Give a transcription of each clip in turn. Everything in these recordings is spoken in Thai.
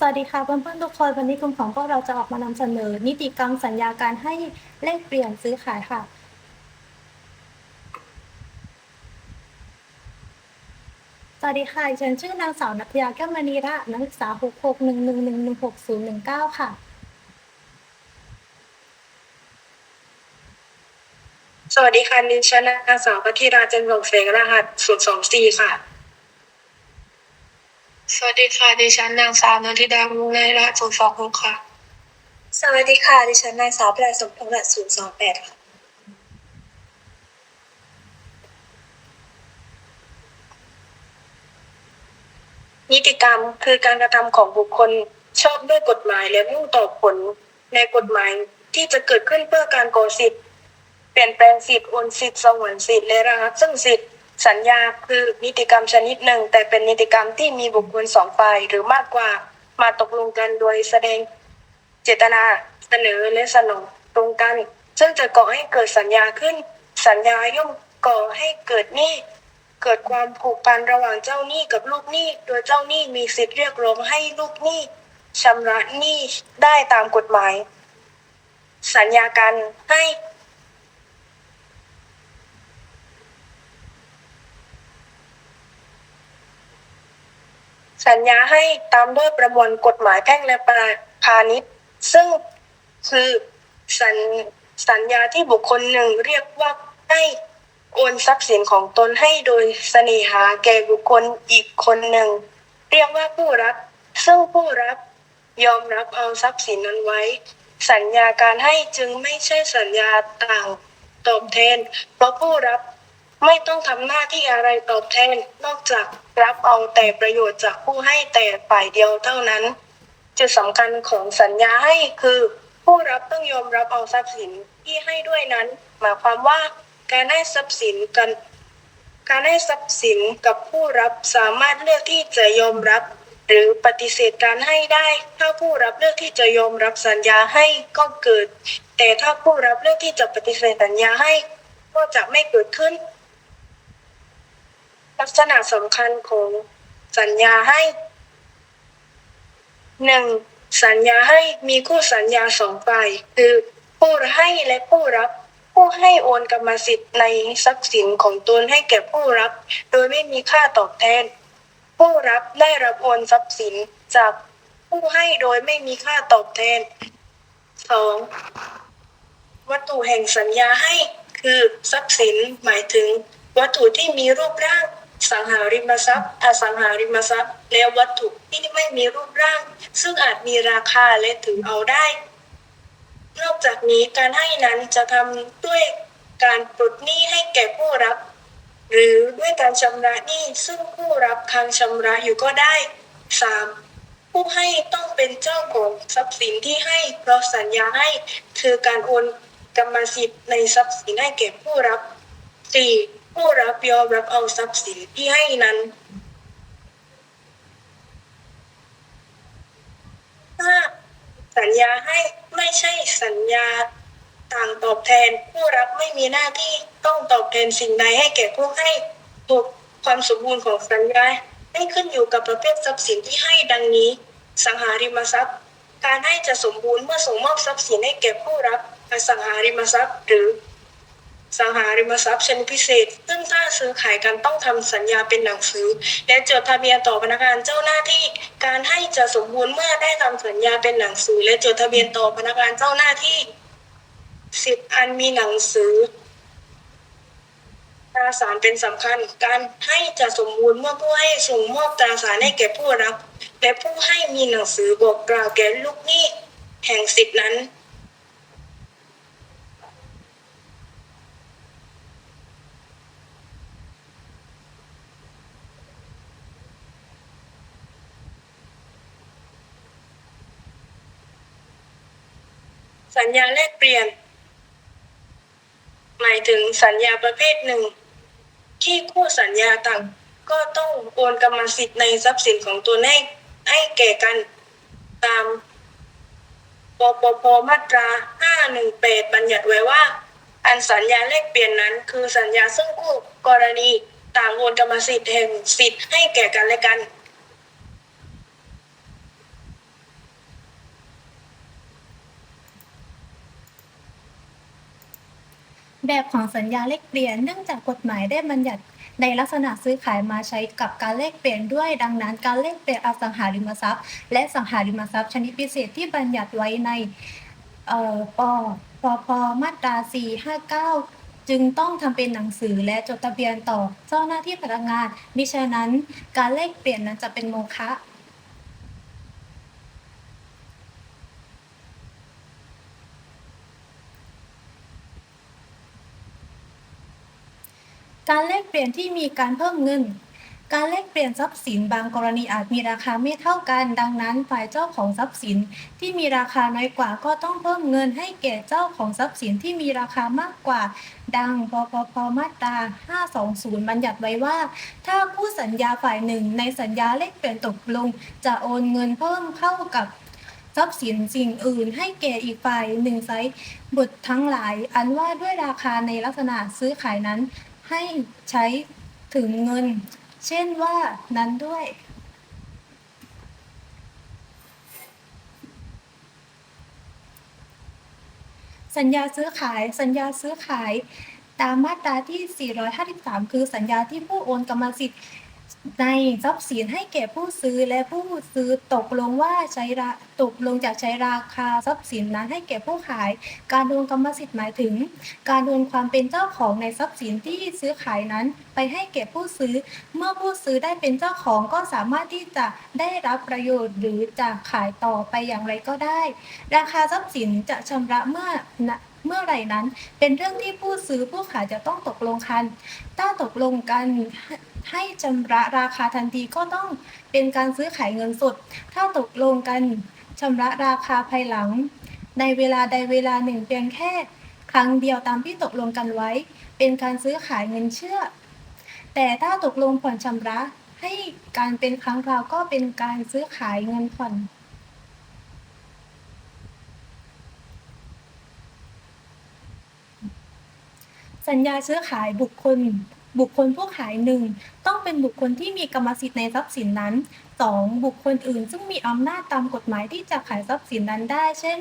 สวัสดีค่ะเพื่อนๆทุกคนวันนี้กลุ่มของพวกเราจะออกมานำเสนอ นิติกรรมสัญญาการให้แลกเปลี่ยนซื้อขายค่ะ สวัสดีค่ะดิฉันชื่อนางสาวนัทยาแก้วมณีระนักศึกษา 6611116019 ค่ะ สวัสดีค่ะดิฉันนางสาวพัทิราจันทร์วงเสงรหัสศูนย์สองสี่ค่ะ สวัสดีค่ะ ดิฉันนางสาวนนทิดาวงในรหัสศูนย์สองหกค่ะ สวัสดีค่ะ ดิฉันนางสาวแพรสมพงษ์รหัสศูนย์สองแปดค่ะ นิติกรรมคือการกระทำของบุคคลชอบด้วยกฎหมายและมุ่งต่อผลในกฎหมายที่จะเกิดขึ้นเพื่อการโก่อสิทธิ์ เปลี่ยนแปลงสิทธิ์โอนสิทธิ์สงวนสิทธิ์และระงับซึ่งสิทธิ์ สัญญาคือนิติกรรมชนิดหนึ่ง แต่เป็นนิติกรรมที่มีบุคคลสองฝ่ายหรือมากกว่ามาตกลงกันโดยแสดงเจตนาเสนอและสนองตรงกัน ซึ่งจะก่อให้เกิดสัญญาขึ้น สัญญาย่อมก่อให้เกิดหนี้เกิดความผูกพันระหว่างเจ้าหนี้กับลูกหนี้ โดยเจ้าหนี้มีสิทธิ์เรียกร้องให้ลูกหนี้ชำระหนี้ได้ตามกฎหมาย สัญญากันให้ สัญญาให้ตามด้วยประมวลกฎหมายแพ่งและพาณิชย์ ซึ่งคือสัญสัญญาที่บุคคลหนึ่งเรียกว่าให้โอนทรัพย์สินของตนให้โดยเสน่หาแก่บุคคลอีกคนหนึ่ง เรียกว่าผู้รับ ซึ่งผู้รับยอมรับเอาทรัพย์สินนั้นไว้ สัญญาการให้จึงไม่ใช่สัญญาต่างตอบแทนเพราะผู้รับ ไม่ต้องทำหน้าที่อะไรตอบแทน นอกจากรับเอาแต่ประโยชน์จากผู้ให้แต่ฝ่ายเดียวเท่านั้น จุดสำคัญของสัญญาให้คือ ผู้รับต้องยอมรับเอาทรัพย์สินที่ให้ด้วยนั้น หมายความว่าการให้ทรัพย์สินกันการให้ทรัพย์สินกับผู้รับสามารถเลือกที่จะยอมรับ หรือปฏิเสธการให้ได้ ถ้าผู้รับเลือกที่จะยอมรับสัญญาให้ก็เกิด แต่ถ้าผู้รับเลือกที่จะปฏิเสธสัญญาให้ ก็จะไม่เกิดขึ้น ลักษณะสำคัญของสัญญาให้หนึ่งสัญญาให้มีคู่สัญญาสองฝ่ายคือผู้ให้และผู้รับ ผู้ให้โอนกรรมสิทธิ์ในทรัพย์สินของตนให้แก่ผู้รับ โดยไม่มีค่าตอบแทน ผู้รับได้รับโอนทรัพย์สินจากผู้ให้โดยไม่มีค่าตอบแทนสองวัตถุแห่งสัญญาให้คือทรัพย์สินหมายถึง วัตถุที่มีรูปร่าง สังหาริมทรัพย์อสังหาริมทรัพย์ และวัตถุที่ไม่มีรูปร่าง ซึ่งอาจมีราคาและถือเอาได้ นอกจากนี้การให้นั้นจะทำด้วยการปลดหนี้ให้แก่ผู้รับ หรือด้วยการชำระหนี้ซึ่งผู้รับค้างชำระอยู่ก็ได้ 3. ผู้ให้ต้องเป็นเจ้าของทรัพย์สินที่ให้เพราะสัญญาให้คือการโอนกรรมสิทธิ์ในทรัพย์สินให้แก่ผู้รับ 4. ผู้รับยอมรับเอาทรัพย์สินที่ให้นั้น 5. สัญญาให้ไม่ใช่สัญญาต่างตอบแทน ผู้รับไม่มีหน้าที่ต้องตอบแทนสิ่งใดให้แก่ผู้ให้ถูกความสมบูรณ์ของสัญญาให้ขึ้นอยู่กับประเภททรัพย์สินที่ให้ดังนี้ สังหาริมทรัพย์ การให้จะสมบูรณ์เมื่อส่งมอบทรัพย์สินให้แก่ผู้รับอสังหาริมทรัพย์ หรือ สังหาริมทรัพย์ชนิดพิเศษ ซึ่งถ้าซื้อขายกันต้องทำสัญญาเป็นหนังสือ และจดทะเบียนต่อพนักงานเจ้าหน้าที่ การให้จะสมบูรณ์เมื่อได้ทำสัญญาเป็นหนังสือ และจดทะเบียนต่อพนักงานเจ้าหน้าที่ สิทธิ์อันมีหนังสือตราสารเป็นสำคัญ การให้จะสมบูรณ์เมื่อผู้ให้ส่งมอบตราสารให้แก่ผู้รับ และผู้ให้มีหนังสือบอกกล่าวแก่ลูกหนี้แห่งสิทธินั้น สัญญาแลกเปลี่ยน หมายถึงสัญญาประเภทหนึ่ง ที่คู่สัญญาต่างก็ต้องโอนกรรมสิทธิ์ในทรัพย์สินของตนให้ให้แก่กันตามปปพมาตรา 518 บัญญัติไว้ว่า อันสัญญาแลกเปลี่ยนนั้น คือสัญญาซึ่งคู่กรณีต่างโอนกรรมสิทธิ์แห่งสิทธิ์ให้แก่กันและกัน แบบของสัญญาแลกเปลี่ยน เนื่องจากกฎหมายได้บัญญัติในลักษณะซื้อขายมาใช้กับการแลกเปลี่ยนด้วย ดังนั้น การแลกเปลี่ยนอสังหาริมทรัพย์ และสังหาริมทรัพย์ชนิดพิเศษที่บัญญัติไว้ในปปพมาตรา 459 จึงต้องทำเป็นหนังสือและจดทะเบียนต่อเจ้าหน้าที่พนักงานมิฉะนั้นการแลกเปลี่ยนนั้นจะเป็นโมฆะ การแลกเปลี่ยนที่มีการเพิ่มเงิน การแลกเปลี่ยนทรัพย์สินบางกรณีอาจมีราคาไม่เท่ากัน ดังนั้นฝ่ายเจ้าของทรัพย์สินที่มีราคาน้อยกว่าก็ต้องเพิ่มเงินให้แก่เจ้าของทรัพย์สินที่มีราคามากกว่า ดังปปพมาตรา 520 บัญญัติไว้ว่า ถ้าผู้สัญญาฝ่ายหนึ่ง ในสัญญาแลกเปลี่ยนตกลง จะโอนเงินเพิ่มเข้ากับทรัพย์สินสิ่งอื่นให้แก่อีกฝ่ายหนึ่งไซบุตรทั้งหลาย อันว่าด้วยราคาในลักษณะซื้อขายนั้น ให้ใช้ถึงเงิน เช่นว่านั้นด้วย สัญญาซื้อขาย สัญญาซื้อขาย ตามมาตราที่ 453 คือสัญญาที่ผู้โอนกรรมสิทธิ์ ในทรัพย์สินให้แก่ผู้ซื้อและผู้ซื้อตกลงว่าใช้ราตกลงจากใช้ราคาทรัพย์สินนั้นให้แก่ผู้ขาย การโอนกรรมสิทธิ์หมายถึง การโอนความเป็นเจ้าของในทรัพย์สินที่ซื้อขายนั้นไปให้แก่ผู้ซื้อ เมื่อผู้ซื้อได้เป็นเจ้าของก็สามารถที่จะได้รับประโยชน์หรือจะขายต่อไปอย่างไรก็ได้ ราคาทรัพย์สินจะชำระเมื่อ เมื่อไหร่นั้น เป็นเรื่องที่ผู้ซื้อผู้ขายจะต้องตกลงกัน ถ้าตกลงกันให้ชำระราคาทันทีก็ต้องเป็นการซื้อขายเงินสด ถ้าตกลงกันชำระราคาภายหลัง ในเวลาใดเวลาหนึ่งเพียงแค่ ครั้งเดียวตามที่ตกลงกันไว้ เป็นการซื้อขายเงินเชื่อ แต่ถ้าตกลงผ่อนชำระให้การเป็นครั้งคราวก็เป็นการซื้อขายเงินผ่อน สัญญาซื้อขายบุคคล บุคคลผู้ขายหนึ่งต้องเป็นบุคคลที่มีกรรมสิทธิ์ในทรัพย์สินนั้น 2. บุคคลอื่นซึ่งมีอำนาจตามกฎหมายที่จะขายทรัพย์สินนั้นได้ เช่น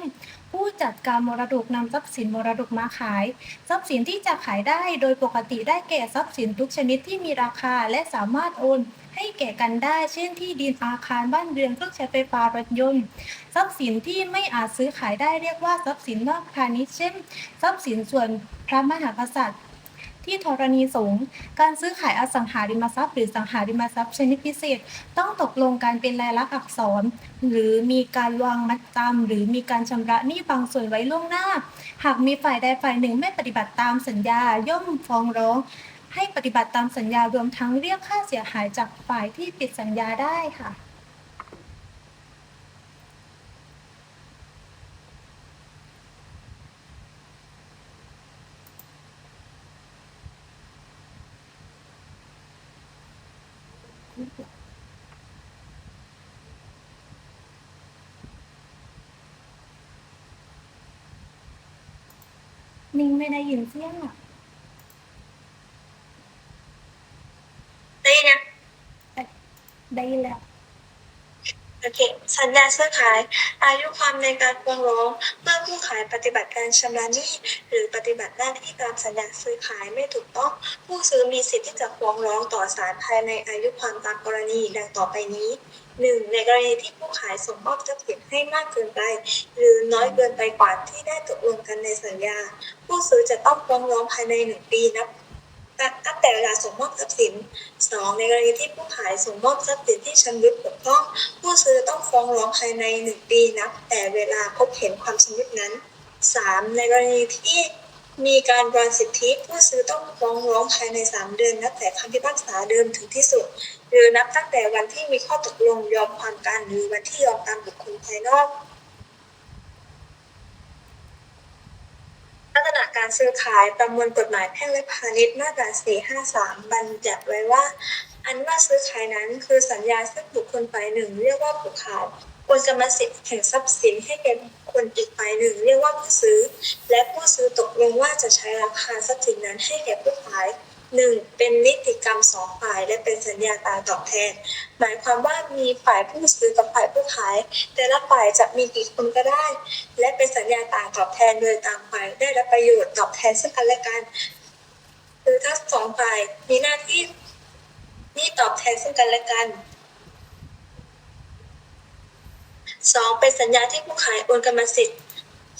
ผู้จัดการมรดกนำทรัพย์สินมรดกมาขาย ทรัพย์สินที่จะขายได้โดยปกติได้แก่ทรัพย์สินทุกชนิดที่มีราคาและสามารถโอน ให้แก่กันได้ เช่นที่ดินอาคารบ้านเรือนเครื่องใช้ไฟฟ้ารถยนต์ ทรัพย์สินที่ไม่อาจซื้อขายได้เรียกว่าทรัพย์สินนอกพาณิชย์เช่น ทรัพย์สินส่วนพระมหากษัตริย์ที่ธรณีสงฆ์การซื้อขายอสังหาริมทรัพย์ หรือสังหาริมทรัพย์ชนิดพิเศษ ต้องตกลงกันเป็นลายลักษณ์อักษร หรือมีการวางมัดจำหรือมีการชำระหนี้บางส่วนไว้ล่วงหน้า หากมีฝ่ายใดฝ่ายหนึ่งไม่ปฏิบัติตามสัญญาย่อมฟ้องร้อง ให้ปฏิบัติตามสัญญารวมทั้งเรียกค่าเสียหายจากฝ่ายที่ผิดสัญญาได้ค่ะ นิ่งไม่ได้ยินเสียงอะ ได้ยินยัง ได้ยินแล้วโอเคสัญญาซื้อขาย อายุความในการฟ้องร้องเมื่อผู้ขายปฏิบัติการชำระหนี้หรือปฏิบัติหน้าที่ตามสัญญาซื้อขายไม่ถูกต้อง ผู้ซื้อมีสิทธิ์ที่จะฟ้องร้องต่อศาลภายในอายุความตามกรณีดังต่อไปนี้หนึ่งในกรณีที่ผู้ขายส่งมอบทรัพย์สินให้มากเกินไป หรือน้อยเกินไปกว่าที่ได้ตกลงกันในสัญญา ผู้ซื้อจะต้องฟ้องร้องภายในหนึ่งปีนับ ตั้งแต่เวลาส่งมอบทรัพย์สินสองในกรณีที่ผู้ขายส่งมอบทรัพย์สินที่ชำรุดบกพร่อง ผู้ซื้อต้องฟ้องร้องภายในหนึ่งปีนับ แต่เวลาพบเห็นความชำรุดนั้นสามในกรณีที่มีการวางสิทธิผู้ซื้อต้องฟ้องร้องภายในสามเดือน นับแต่คำพิพากษาเดิมถึงที่สุด หรือนับตั้งแต่วันที่มีข้อตกลงยอมความกันหรือวันที่ยอมตามบุคคลภายนอก ลักษณะการซื้อขายประมวลกฎหมายแพ่งและพาณิชย์มาตรา 453 บัญญัติไว้ว่า อันว่าซื้อขายนั้นคือสัญญาซึ่งบุคคลฝ่ายหนึ่ง เรียกว่าผู้ขายโอนกรรมสิทธิ์แห่งทรัพย์สินให้แก่คคนอีกฝ่ายหนึ่ง เรียกว่าผู้ซื้อ และผู้ซื้อตกลงว่าจะใช้ราคาทรัพย์สินนั้นให้แก่ผู้ขาย หนึ่งเป็นนิติกรรมสองฝ่ายและเป็นสัญญาตาตอบแทน หมายความว่ามีฝ่ายผู้ซื้อกับฝ่ายผู้ขาย แต่ละฝ่ายจะมีกี่คนก็ได้ และเป็นสัญญาตาตอบแทนโดยต่างฝ่ายได้รับประโยชน์ตอบแทนซึ่งกันและกันคือทั้งสองฝ่ายมีหน้าที่นี่ตอบแทนซึ่งกันและกันสองเป็นสัญญาที่ผู้ขายโอนกรรมสิทธิ์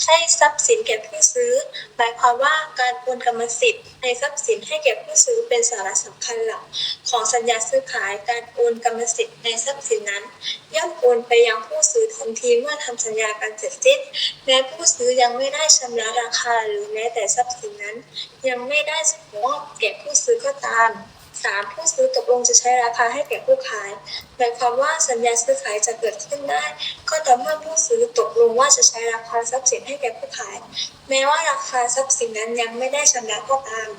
ให้ทรัพย์สินแก่ผู้ซื้อ หมายความว่าการโอนกรรมสิทธิ์ในทรัพย์สินให้แก่ผู้ซื้อเป็นสาระสำคัญหลัก ของสัญญาซื้อขายการโอนกรรมสิทธิ์ในทรัพย์สินนั้น ย่อมโอนไปยังผู้ซื้อทันทีเมื่อทำสัญญากันเสร็จสิ้นแม้ผู้ซื้อยังไม่ได้ชำระราคาหรือแม้แต่ทรัพย์สินนั้น ยังไม่ได้ส่งมอบแก่ผู้ซื้อก็ตาม สามผู้ซื้อตกลงจะใช้ราคาให้แก่ผู้ขายหมายความว่าสัญญาซื้อขายจะเกิดขึ้นได้ ก็ต่อเมื่อผู้ซื้อตกลงว่าจะใช้ราคาทรัพย์สินให้แก่ผู้ขาย แม้ว่าราคาทรัพย์สินนั้นยังไม่ได้ชำระก็ตาม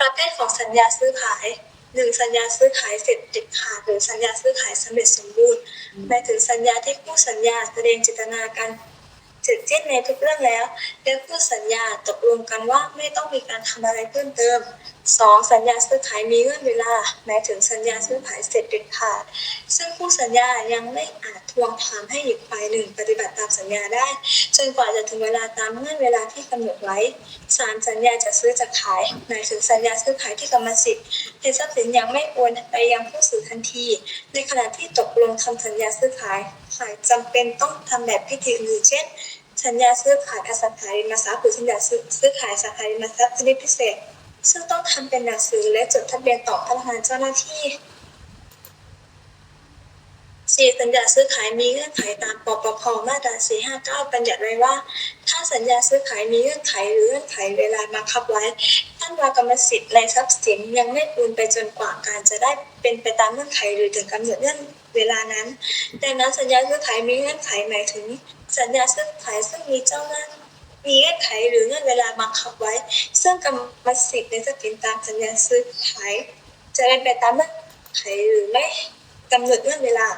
ประเภทของสัญญาซื้อขายหนึ่งสัญญาซื้อขายเสร็จเด็ดขาดหรือสัญญาซื้อขายสำเร็จสมบูรณ์หมายถึงสัญญาที่ผู้สัญญาแสดงเจตนาการเสร็จสิ้นในทุกเรื่องแล้วและผู้สัญญาตกลงกันว่าไม่ต้องมีการทำอะไรเพิ่มเติมสองสัญญาซื้อขายมีเงื่อนเวลาหมายถึงสัญญาซื้อขายเสร็จเด็ดขาด ซึ่งผู้สัญญายังไม่อาจทวงถามให้อีกฝ่ายหนึ่งปฏิบัติตามสัญญาได้ จนกว่าจะถึงเวลาตามเงื่อนเวลาที่กำหนดไว้สามสัญญาจะซื้อจะขายหมายถึงสัญญาซื้อขายที่กรรมสิทธิ์ในทรัพย์สินยังไม่โอนไปยังผู้ซื้อทันที ในขณะที่ตกลงทำสัญญาซื้อขายฝ่ายจำเป็นต้องทำแบบพิธีอื่นเช่น สัญญาซื้อขายอสังหาริมทรัพย์หรือสัญญาซื้อขายอสังหาริมทรัพย์ชนิดพิเศษ ซึ่งต้องทำเป็นหนังสือและจดทะเบียนต่อพนักงานเจ้าหน้าที่สี่สัญญาซื้อขายมีเงื่อนไขตามปปพมาตรา459บัญญัติไว้ว่า ถ้าสัญญาซื้อขายมีเงื่อนไขหรือเงื่อนไขเวลาบังคับไว้ท่านวากรรมสิทธิ์ในทรัพย์สินยังไม่โอนไปจนกว่าการจะได้เป็นไปตามเงื่อนไขหรือถึงกำหนดเงื่อนเวลานั้นดังนั้นสัญญาซื้อขายมีเงื่อนไขหมายถึง สัญญาซื้อขายซึ่งมีเจ้าหน้ามีเงื่อนไขหรือเงื่อนเวลาบังคับไว้ ซึ่งกรรมสิทธิ์ในทรัพย์สินตามสัญญาซื้อขาย จะเป็นไปตามเงื่อนไขหรือไม่กำหนดเงื่อนเวลา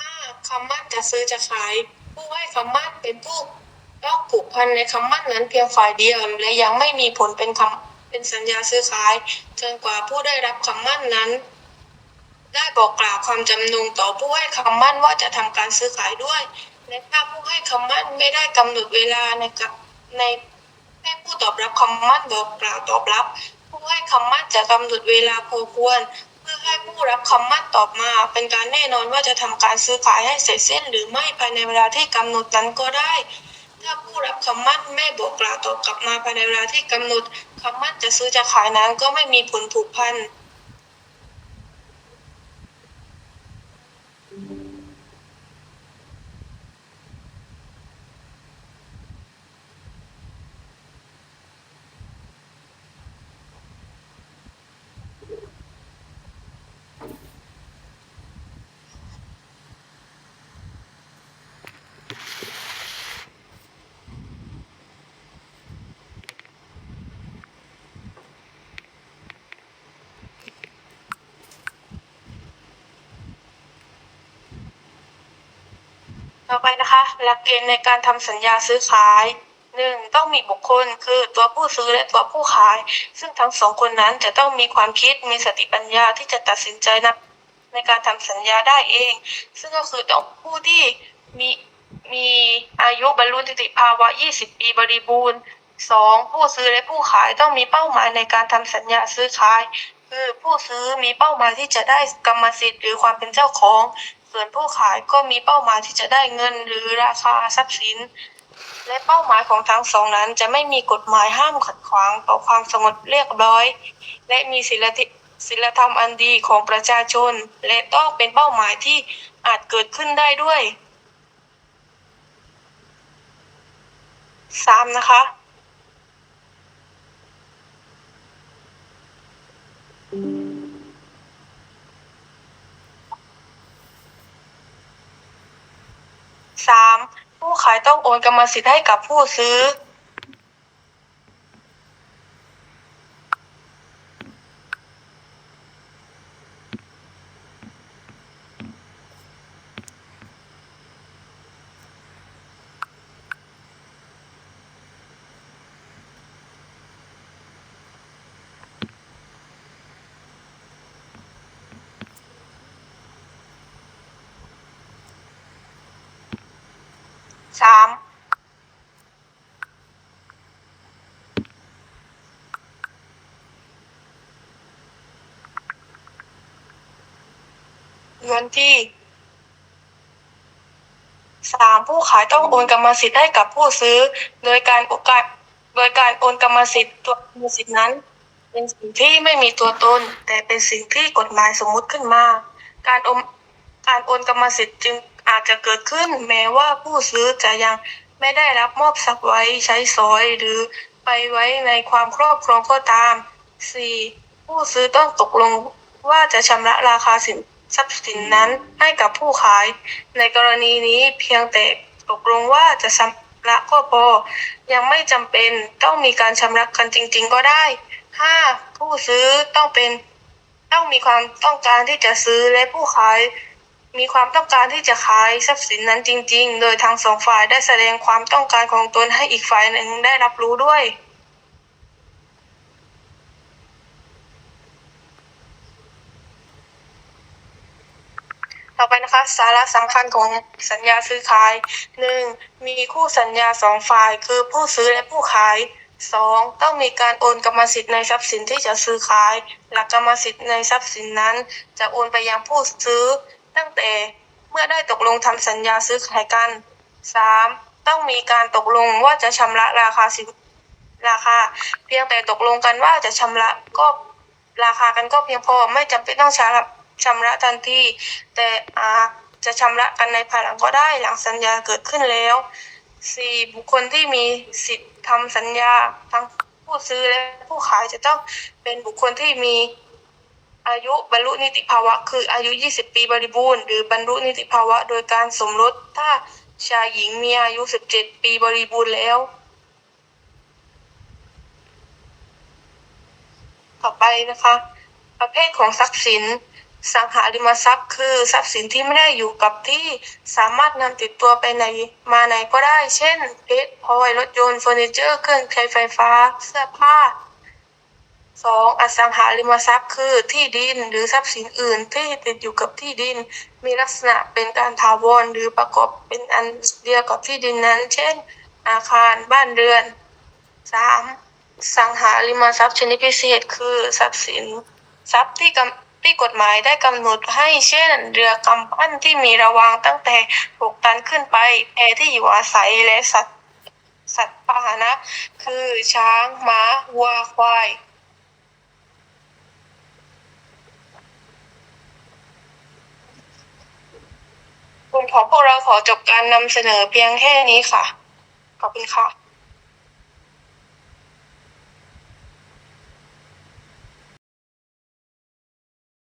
ถ้าคำมั่นจะ ซื้อจะขาย ผู้ให้คำมั่นเป็นผู้ตองผูกพันในคำมั่นนั้นเพียงฝ่ายเดียว และยังไม่มีผลเป็นคำเป็นสัญญาซื้อขายจนกว่าผู้ได้รับคำมั่นนั้น ได้บอกกล่าวความจำนงต่อผู้ให้คำมั่นว่าจะทำการซื้อขายด้วยและถ้าผู้ให้คำมั่นไม่ได้กำหนดเวลาในกับในให้ผู้ตอบรับคำมั่นบอกกล่าวตอบรับ ผู้ให้คำมั่นจะกำหนดเวลาพอควร เพื่อให้ผู้รับคำมั่นตอบมา เป็นการแน่นอนว่าจะทำการซื้อขายให้เสร็จสิ้น หรือไม่ภายในเวลาที่กำหนดนั้นก็ได้ ถ้าผู้รับคำมั่นไม่บอกกล่าวตอบกลับมาภายในเวลาที่กำหนดคำมั่นจะซื้อจะขายนั้นก็ไม่มีผลผูกพัน ต่อไปนะคะหลักเกณฑ์ในการทำสัญญาซื้อขายหนึ่งต้องมีบุคคลคือตัวผู้ซื้อและตัวผู้ขาย ซึ่งทั้งสองคนนั้นจะต้องมีความคิดมีสติปัญญาที่จะตัดสินใจนะในการทำสัญญาได้เอง ซึ่งก็คือต้องผู้ที่มีมีอายุบรรลุนิติภาวะ 20 ปีบริบูรณ์สองผู้ซื้อและผู้ขายต้องมีเป้าหมายในการทำสัญญาซื้อขาย คือผู้ซื้อมีเป้าหมายที่จะได้กรรมสิทธิ์หรือความเป็นเจ้าของ ส่วนผู้ขายก็มีเป้าหมายที่จะได้เงินหรือราคาทรัพย์สิน และเป้าหมายของทั้งสองนั้น จะไม่มีกฎหมายห้ามขัดขวางต่อความสงบเรียบร้อย และมีศีลธิศีลธรรมอันดีของประชาชน และต้องเป็นเป้าหมายที่อาจเกิดขึ้นได้ด้วยสามนะคะ สามผู้ขายต้องโอนกรรมสิทธิ์ให้กับผู้ซื้อ สามเงินที่สามผู้ขายต้องโอนกรรมสิทธิ์ให้กับผู้ซื้อ โดยการโอกาสโดยการโอนกรรมสิทธิ์ตัวกรรมสิทธิ์นั้น เป็นสิ่งที่ไม่มีตัวตน แต่เป็นสิ่งที่กฎหมายสมมุติขึ้นมา การโอนการโอนกรรมสิทธิ์จึง อาจจะเกิดขึ้นแม้ว่าผู้ซื้อจะยังไม่ได้รับมอบทรัพย์ไว้ใช้สอยหรือไปไว้ในความครอบครองก็ตาม 4. ผู้ซื้อต้องตกลงว่าจะชำระราคาสินทรัพย์สินนั้นให้กับผู้ขาย ในกรณีนี้เพียงแต่ตกลงว่าจะชำระก็พอ ยังไม่จำเป็นต้องมีการชำระกันจริง ๆ ก็ได้ 5. ผู้ซื้อต้องเป็นต้องมีความต้องการที่จะซื้อและผู้ขาย มีความต้องการที่จะขายทรัพย์สินนั้นจริง ๆ โดยทั้งสองฝ่ายได้แสดงความต้องการของตนให้อีกฝ่ายหนึ่งได้รับรู้ด้วย ต่อไปนะคะ สาระสำคัญของสัญญาซื้อขายหนึ่งมีคู่สัญญาสองฝ่าย คือผู้ซื้อและผู้ขายสองต้องมีการโอนกรรมสิทธิ์ในทรัพย์สินที่จะซื้อขาย หลักกรรมสิทธิ์ในทรัพย์สินนั้น จะโอนไปยังผู้ซื้อ ตั้งแต่เมื่อได้ตกลงทำสัญญาซื้อขายกันสามต้องมีการตกลงว่าจะชำระราคาสินราคา เพียงแต่ตกลงกันว่าจะชำระก็ราคากันก็เพียงพอไม่จำเป็นต้องชำระชำระทันทีแต่อาจจะชำระกันในภายหลังก็ได้หลังสัญญาเกิดขึ้นแล้ว 4. บุคคลที่มีสิทธิ์ทำสัญญาทั้งผู้ซื้อและผู้ขายจะต้องเป็นบุคคลที่มี อายุบรรลุนิติภาวะ คืออายุ 20 ปีบริบูรณ์ หรือบรรลุนิติภาวะ โดยการสมรสถ้าชายหญิงมีอายุ 17 ปีบริบูรณ์แล้ว ต่อไปนะคะ ประเภทของทรัพย์สินสังหาริมทรัพย์คือทรัพย์สินที่ไม่ได้อยู่กับที่สามารถนำติดตัวไปไหนมาไหนก็ได้ เช่นเพชรพลอยรถยนต์เฟอร์นิเจอร์ เครื่องใช้ไฟฟ้า เสื้อผ้า สองอสังหาริมทรัพย์คือที่ดินหรือทรัพย์สินอื่นที่ติดอยู่กับที่ดิน มีลักษณะเป็นการถาวรหรือประกอบเป็นอันเดียวกับที่ดินนั้น เช่น อาคารบ้านเรือนสามสังหาริมทรัพย์ชนิดพิเศษคือทรัพย์สิน ทรัพย์ที่กำที่กฎหมายได้กำหนดให้เช่น เรือกำปั้นที่มีระวางตั้งแต่6ตันขึ้นไปแพที่อยู่อาศัยและสัตว์สัตว์พาหนะ คือช้างม้าวัวควาย กลุ่มของพวกเราขอจบการนำเสนอเพียงแค่นี้ค่ะ ขอบคุณค่ะ